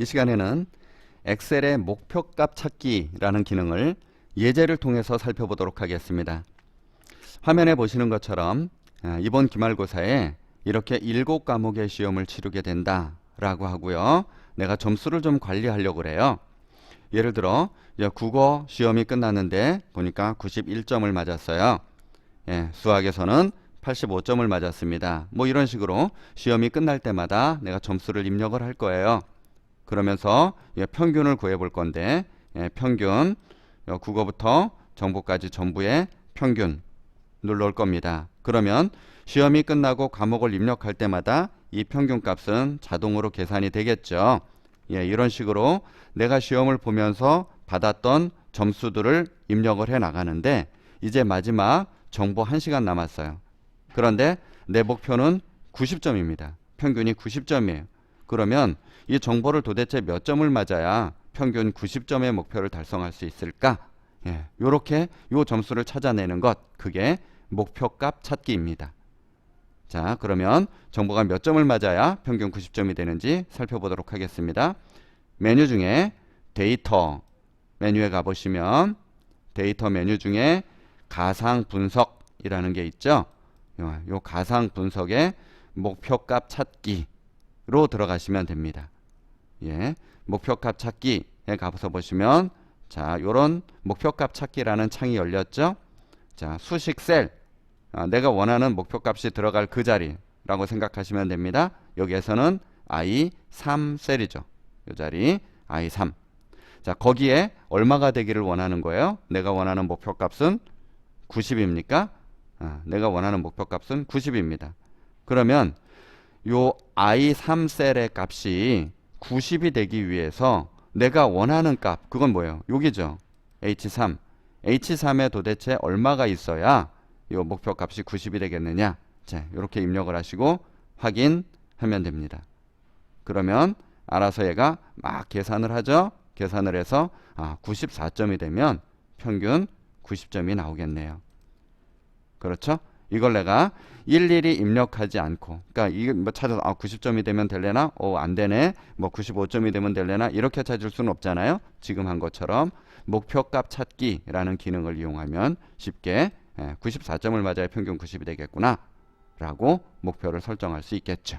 이 시간에는 엑셀의 목표값 찾기라는 기능을 예제를 통해서 살펴보도록 하겠습니다. 화면에 보시는 것처럼 아, 이번 기말고사에 이렇게 일곱 과목의 시험을 치르게 된다라고 하고요. 내가 점수를 좀 관리하려고 그래요. 예를 들어 국어 시험이 끝났는데 보니까 91점을 맞았어요. 예, 수학에서는 85점을 맞았습니다. 뭐 이런 식으로 시험이 끝날 때마다 내가 점수를 입력을 할 거예요. 그러면서 예, 평균을 구해 볼 건데 예, 평균 어, 국어부터 정보까지 전부의 평균 눌러올 겁니다. 그러면 시험이 끝나고 과목을 입력할 때마다 이 평균 값은 자동으로 계산이 되겠죠. 예, 이런 식으로 내가 시험을 보면서 받았던 점수들을 입력을 해 나가는데 이제 마지막 정보 1시간 남았어요. 그런데 내 목표는 90점입니다. 평균이 90점이에요. 그러면 이 정보를 도대체 몇 점을 맞아야 평균 90점의 목표를 달성할 수 있을까? 예, 요렇게 요 점수를 찾아내는 것 그게 목표값 찾기입니다. 자, 그러면 정보가 몇 점을 맞아야 평균 90점이 되는지 살펴보도록 하겠습니다. 메뉴 중에 데이터 메뉴에 가보시면 데이터 메뉴 중에 가상 분석이라는 게 있죠. 요, 요 가상 분석의 목표값 찾기 로 들어가시면 됩니다. 예, 목표값 찾기에 가서 보시면 자, 요런 목표값 찾기라는 창이 열렸죠. 자, 수식 셀 아, 내가 원하는 목표값이 들어갈 그 자리라고 생각하시면 됩니다. 여기에서는 I3 셀이죠. 이 자리 I3. 자, 거기에 얼마가 되기를 원하는 거예요? 내가 원하는 목표값은 90입니까? 아, 내가 원하는 목표값은 90입니다. 그러면 요 I3 셀의 값이 90이 되기 위해서 내가 원하는 값, 그건 뭐예요? 여기죠. H3. H3에 도대체 얼마가 있어야 이 목표 값이 90이 되겠느냐? 자, 이렇게 입력을 하시고 확인하면 됩니다. 그러면 알아서 얘가 막 계산을 하죠. 계산을 해서 아, 94점이 되면 평균 90점이 나오겠네요. 그렇죠? 이걸 내가 일일이 입력하지 않고, 그러니까 이게 뭐 찾아서 아 90점이 되면 될래나, 어 안 되네, 뭐 95점이 되면 될래나 이렇게 찾을 수는 없잖아요. 지금 한 것처럼 목표값 찾기라는 기능을 이용하면 쉽게 예, 94점을 맞아야 평균 90이 되겠구나, 라고 목표를 설정할 수 있겠죠.